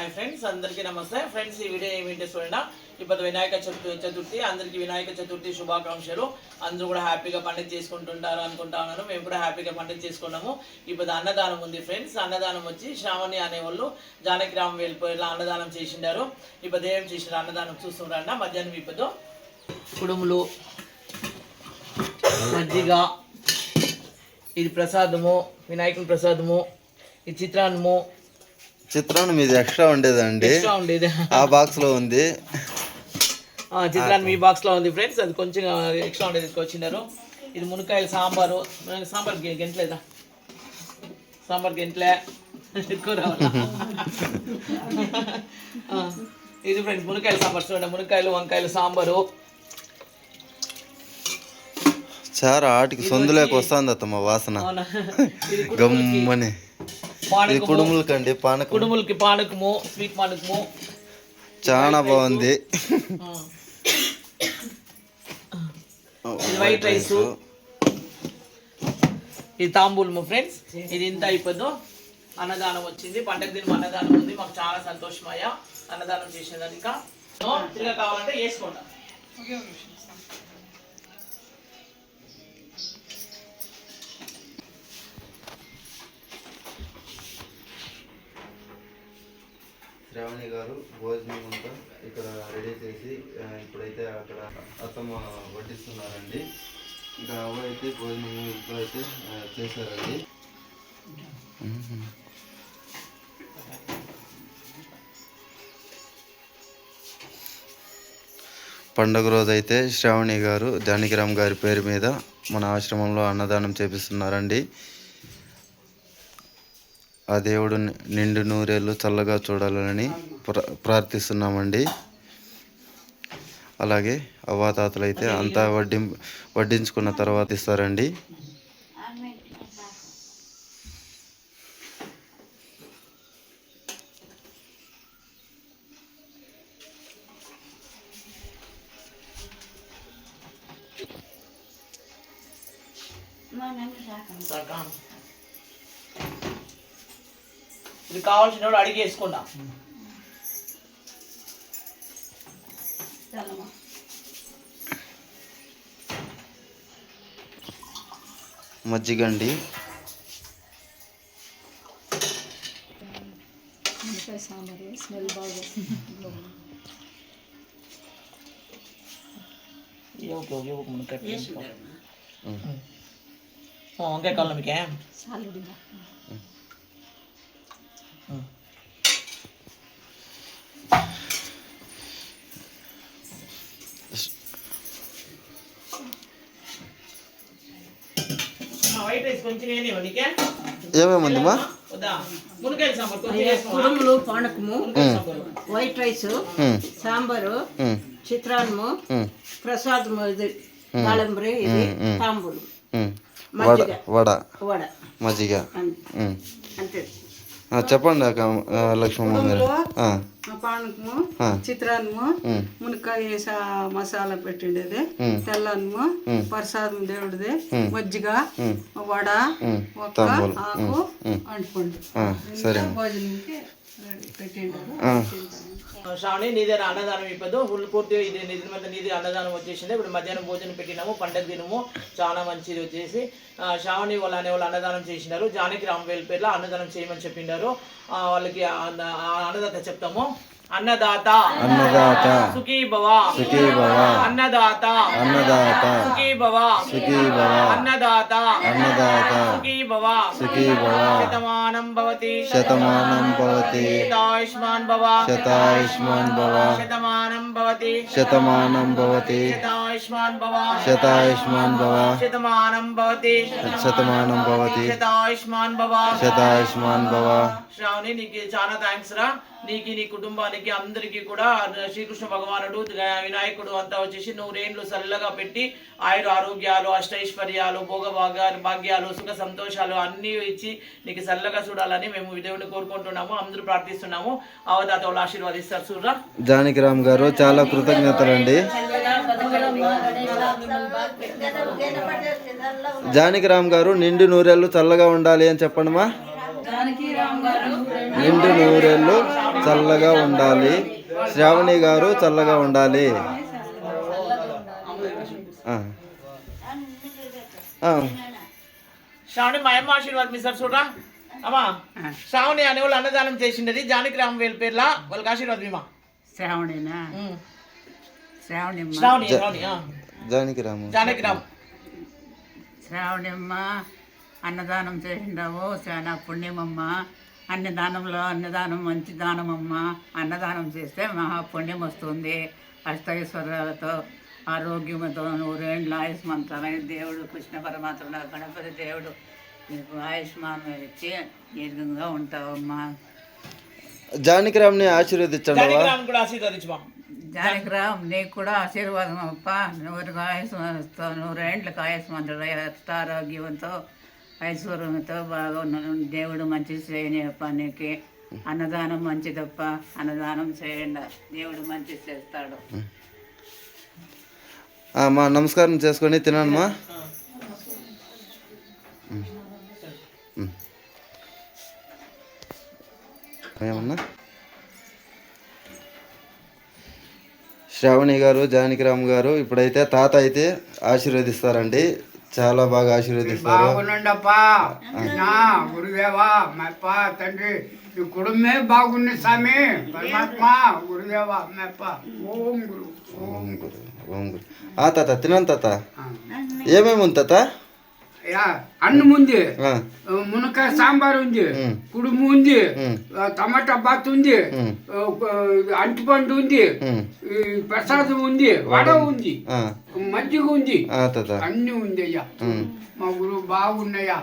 Hi friends అందరికీ నమస్తే. Friends ఈ వీడియో ఏమిటి చూడండి. ఇప్పుడు వినాయక చతు చతుర్థి అందరికీ వినాయక చతుర్థి శుభాకాంక్షలు. అందరూ కూడా హ్యాపీగా పండుగ చేసుకుంటుంటారు అనుకుంటా ఉన్నాను. మేము కూడా హ్యాపీగా పండుగ చేసుకున్నాము. ఇప్పుడు అన్నదానం ఉంది ఫ్రెండ్స్. అన్నదానం వచ్చి శ్రావణి అనేవాళ్ళు జానకిరామ్ వెళ్ళిపోయి అన్నదానం చేసిండారు. ఇప్పుడు ఏం చేసిండ్రు అన్నదానం చూస్తుండ మధ్యాహ్నం ఇప్పుడు కుడుములు మజ్జిగ ఇది ప్రసాదము వినాయకుని ప్రసాదము ఇది చిత్రాన్నము చిత్రాన్ని మీది ఎక్స్ట్రా ఉండేదండి. ఎక్స్ట్రా ఉండేది. ఆ బాక్స్లో ఉంది. ఆ, చిత్రాన్ని మీ బాక్స్లో ఉంది ఫ్రెండ్స్. అది కొంచెం ఎక్స్ట్రా ఉండేది తీసుకొచ్చినారు ఇది మునక్కాయల సాంబారు. సాంబార్ గెంట్లేదా? సాంబార్ గెంట్లే. ఎక్కువ ఇది ఫ్రెండ్స్ మునక్కాయల సాంబార్. చూడండి మునక్కాయలు వంకాయలు సాంబారు. చారు ఆటికి సొందులేక వస్తుంది అత్తమ్మ వాసన. అవునా? కుడుములకి కండి పానకం కుడుములకి పానకము స్వీట్ పానకము. చాలా బాగుంది. White rice. ఇది తాంబూలము ఫ్రెండ్స్ ఇది ఇంత అయిపోద్దు. అన్నదానం వచ్చింది. పండగ దినం అన్నదానం ఉంది. మాకు చాలా సంతోషమయ్యా అన్నదానం చేసేదాన్ని ఇంకా తిరగ కావాలంటే వేసుకోండి. శ్రావణి గారు భోజనం అంతా ఇక్కడ రెడీ చేసి ఇప్పుడైతే అక్కడ అత్తమ్మ వడ్డిస్తున్నారండి. ఇంకా అవ్వ అయితే భోజనం ఇంట్లో అయితే చేశారండి. పండగ రోజు అయితే శ్రావణి గారు జానకిరామ్ గారి పేరు మీద మన ఆశ్రమంలో అన్నదానం చేపిస్తున్నారండి. ఆ దేవుడు నిండు నూరేళ్ళు చల్లగా చూడాలని ప్ర ప్రార్థిస్తున్నామండి. అలాగే అవ్వాతాతలు అయితే అంతా వడ్డి వడ్డించుకున్న తర్వాత ఇస్తారండి. సగం. ఇది కావాల్సిన వాడు అడిగి వేసుకున్నా మజ్జిగ అండి ఓకే ఓకే ఓకే మునక్కాయ వంకాయ కావాలి మీకే? కుడుములు పానకము. వైట్ రైస్ సాంబారు చిత్రాన్నము ఉమ్, ప్రసాదము ఇది దాళంబరి ఇది. తాంబూలు. వడ మజ్జిగ. వడ మజ్జిగ. అంతే. చెప్పండి అక్క ఆ, లక్ష్మమ్మ గారు పానకము. చిత్రాన్నము మునక్కాయ మసాలా పెట్టిండేది. తెల్లన్నము. ప్రసాదం దేవుడిది. మజ్జిగ. వడ. ఒక్క. ఆకు. అంటుకోండి సరే భోజనంకి పెట్టిండారు శ్రావణి నీదే అన్నదానం ఇప్పదు ఫుల్ పూర్తిగా ఇది నిధి మీద నీది అన్నదానం వచ్చేసింది. ఇప్పుడు మధ్యాహ్నం భోజనం పెట్టినాము పండగ దినము చాలా మంచిది వచ్చేసి. శ్రావణి వాళ్ళు అనే వాళ్ళు అన్నదానం చేసినారు. జానకి రామ్ పేర్లో అన్నదానం చేయమని చెప్పినారు. వాళ్ళకి అన్న- అన్నదాత చెప్తాము. अन्नदाता। अन्नदाता। सुखी भवा सुखी भवा अन्नदाता। अन्नदाता। सुखी भवा सुखी भवा अन्नदाता। अन्नदाता। सुखी भवा सुखी भवा शतमानं भवति। शतमानं भवति। शतायुष्मान् भव। शतायुष्मान् भव। शतमानं भवति। शतमानं भवति। शतायुष्मान् भव। शतायुष्मान् भवा। शतमानं भवति। शतमानं भवति। शतायुष्मान् भव। शतायुष्मान् भव। श्रावणी नीके चाना थैंक्स रा। నీకు నీ కుటుంబానికి అందరికీ కూడా శ్రీకృష్ణ భగవానుడు వినాయకుడు అంతా వచ్చేసి నూరేండ్లు చల్లగా పెట్టి ఆయుర ఆరోగ్యాలు అష్టైశ్వర్యాలు భోగభాగ్యాలు భాగ్యాలు సుఖ సంతోషాలు అన్నీ ఇచ్చి నీకు చల్లగా చూడాలని మేము దేవుని కోరుకుంటున్నాము అందరూ ప్రార్థిస్తున్నాము. అవదాత వాళ్ళు ఆశీర్వాదిస్తారు చూడరా జానకిరామ్ గారు చాలా కృతజ్ఞతలండి. జానకిరామ్ గారు నిండు నూరేళ్ళు చల్లగా ఉండాలి అని చెప్పండి మా. నిండు నూరేళ్ళు. చల్లగా ఉండాలి. శ్రావణి గారు చల్లగా ఉండాలి. ఆ. ఆ. శ్రావణి మా అమ్మ ఆశీర్వాదం ఇస్తారు చూడరా అమ్మా శ్రావణి అనే వాళ్ళు అన్నదానం చేసిండది. జానకి రామ్ వేలు పేర్ల వాళ్ళకి ఆశీర్వాదం ఇమ్మా శ్రావణినా? శ్రావణి శ్రావణి ఆ. జానకి రాము. జానకి రామ్. శ్రావణిమ్మ అన్నదానం చేసిండావు చాలా పుణ్యమమ్మ. అన్నదానంలో అన్నదానం మంచి దానమమ్మ అన్నదానం చేస్తే మహా పుణ్యం వస్తుంది. అష్టైశ్వర్యాలతో ఆరోగ్యంతో నూరేండ్ల ఆయుష్మంతాలని దేవుడు కృష్ణ పరమాత్ముడు గణపతి దేవుడు నీకు ఆయుష్మానం ఇచ్చి దీర్ఘంగా ఉంటావమ్మా. జానకి రామ్ని ఆశీర్వదించండి జానకిరామ్ నీకు కూడా ఆశీర్వాదం అప్ప నూరు ఆయుష్మంతో నూరేండ్లకు ఆయుష్మంతుడు ఆరోగ్యంతో ఐశ్వర్యంతో బాగా ఉన్నాను. దేవుడు మంచి చేయని పనికి అన్నదానం మంచిదప్ప అన్నదానం చేయండి. దేవుడు మంచి చేస్తాడు. అమ్మా మా నమస్కారం చేసుకొని తినమ్మా ఏమన్నా? శ్రావణి గారు జానకిరామ్ గారు ఇప్పుడైతే తాత అయితే ఆశీర్వదిస్తారండి. చాలా బాగా ఆశీర్వదిస్తారు. బాగుండప్పా. నా గురుదేవా మెప్ప తండ్రి ఈ కుటుంబమే బాగుంది స్వామి. పరమాత్మ గురుదేవా మెప్ప ఓం గురు ఓం గురు. ఓం గురు. ఆ తాత తినండి తాత. ఏమేమి ఉంది తాత? అన్నం ఉంది. మునక్కాయ సాంబార్ ఉంది. కుడుము ఉంది. టమాటా బాత్ ఉంది. అంటిపండు ఉంది. ప్రసాదం ఉంది. వడ ఉంది. మజ్జిగ ఉంది. అన్ని ఉంది అయ్యా. మా. గురువు బాగున్నాయా?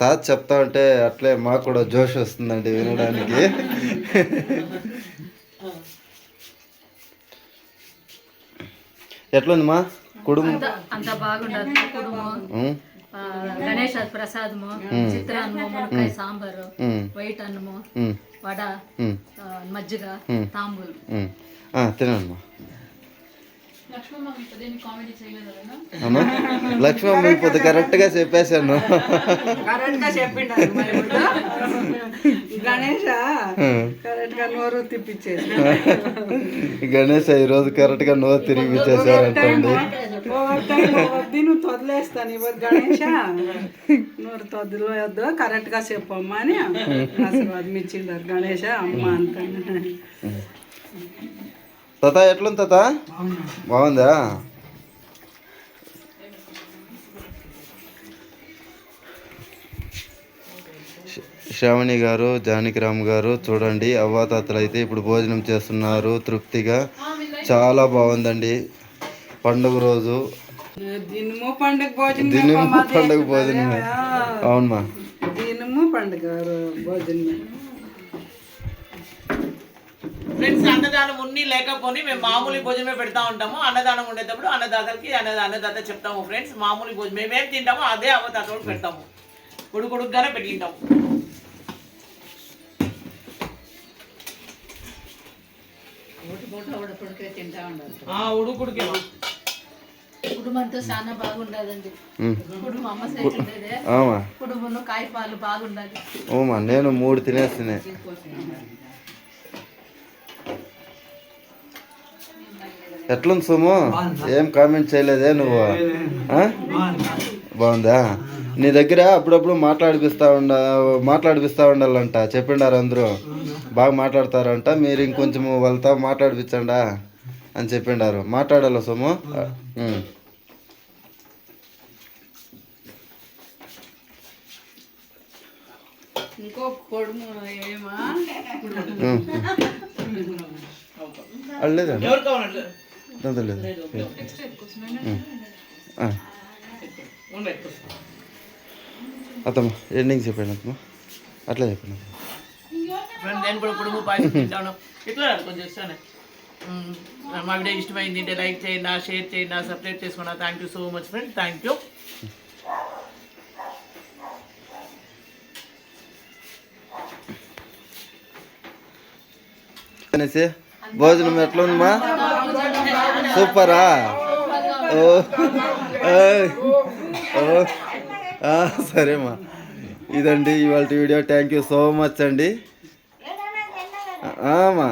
తాత. చెప్తా ఉంటే అట్లే మాకు కూడా జోష్ వస్తుందండి వినడానికి. ఎట్లుంది మా? కుడుము. అంత బాగుండదు. కుడుము గణేష ప్రసాదము చిత్రాన్నము మునక్కాయ సాంబారు వైట్ అన్నము వడ మజ్జిగ తాంబూలు. ఉమ్. లక్ష్మమ్మ ఇప్పుడు కరెక్ట్గా చెప్పేశాను కరెక్ట్గా చెప్పిండు మరి ఇప్పుడు. గణేష కరెక్ట్గా నోరు తిప్పించేసి గణేష్ ఈరోజు కరెక్ట్గా నోరు టైం వద్ది నువ్వు తొదలేస్తాను ఇవ్వదు గణేష నోరు తొదలవద్దు కరెక్ట్గా చెప్పమ్మా అని ఆశీర్వాదం ఇచ్చిండారు గణేష అమ్మ అంత తాత ఎట్లుంది తాత? బాగుందా? శ్రావణి గారు జానకిరామ్ గారు చూడండి అవ్వాతాతలు అయితే ఇప్పుడు భోజనం చేస్తున్నారు తృప్తిగా. చాలా బాగుందండి పండుగ రోజు. దినము పండుగ భోజనం దినము పండుగ భోజనమే. అవునమ్మా దినము పండుగ భోజనమే. ఫ్రెండ్స్ అన్నదానం ఉన్ని లేకపోని మేము మామూలు భోజనమే పెడతా ఉంటాము. అన్నదానం ఉండేటప్పుడు అన్నదాతలకి అన్న అన్నదాత చెప్తాము ఫ్రెండ్స్. మామూలు భోజనం. మేమేం తింటామో అదే అవతాతోడు పెడతాము. ఉడుకుడుగ్గానే పెట్టింటాము తింటా ఉండాలి. ఆ, ఉడుకుడికి కుటుంబంతో చాలా బాగుండదండి. కుటుంబం అమ్మ కుటుంబంలో కాయపాలు బాగుండాలి. ఓమా నేను మూడు తినేస్తున్నా. ఎట్లుంది సోము? ఏం కామెంట్ చేయలేదే నువ్వు? బాగుందా? నీ దగ్గర అప్పుడప్పుడు మాట్లాడిపిస్తా ఉండ మాట్లాడిపిస్తా ఉండాలంట. చెప్పిండారు అందరూ. బాగా మాట్లాడతారంట. మీరు ఇంకొంచెం వాళ్ళతో మాట్లాడిపించండా అని చెప్పిండారు. మాట్లాడాలా సోము. ఇంకో లేదు అత్తమ్మ ఎండింగ్ చెప్పండి అత్తమ్మ అట్లా. ఫ్రెండ్ నేను కూడా కుటుంబ తింటాను ఇట్లా కొంచెం ఇస్తానే. మా వీడియో ఇష్టమైంది అంటే లైక్ చేయండి షేర్ చేయండి సబ్స్క్రైబ్ చేసుకున్నా thank you so much friend thank you అనేసి భోజనం ఎట్లా ఉందమ్మా సూపరా? ఓ సరేమ్మా ఇదండి ఇవాళ video. Thank you so much అండి. అమ్మా